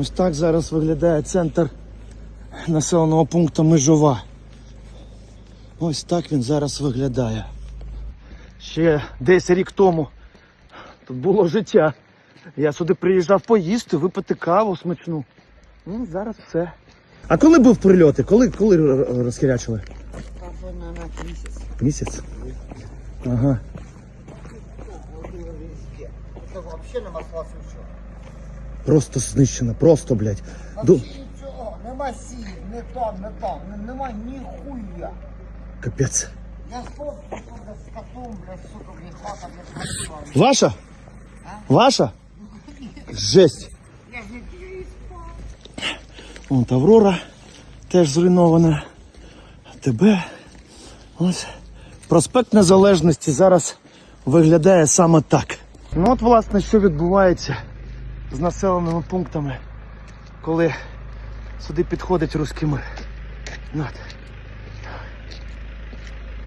Ось так зараз виглядає центр населеного пункту Межова. Ось так він зараз виглядає. Ще десь рік тому тут було життя. Я сюди приїжджав поїсти, випити каву смачну. Ну, зараз все. А коли був прильоти? Коли, коли розхирячили? місяць. Місяць? Ага. Це взагалі нема класу нічого. Просто знищено, просто, блядь. Ду... Взагалі нічого, нема сів, не там, не там, не- нема ніхуя. Капець. Я спав тут з котом, блядь, сука, блядь, хата, блядь, красива. Ваша? Ваша? Жесть. Я ж не тільки спав. Вон Аврора теж зруйнована. Тебе. Ось. Проспект Незалежності зараз виглядає саме так. Ну от, власне, що відбувається з населеними пунктами, коли сюди підходить руський мир.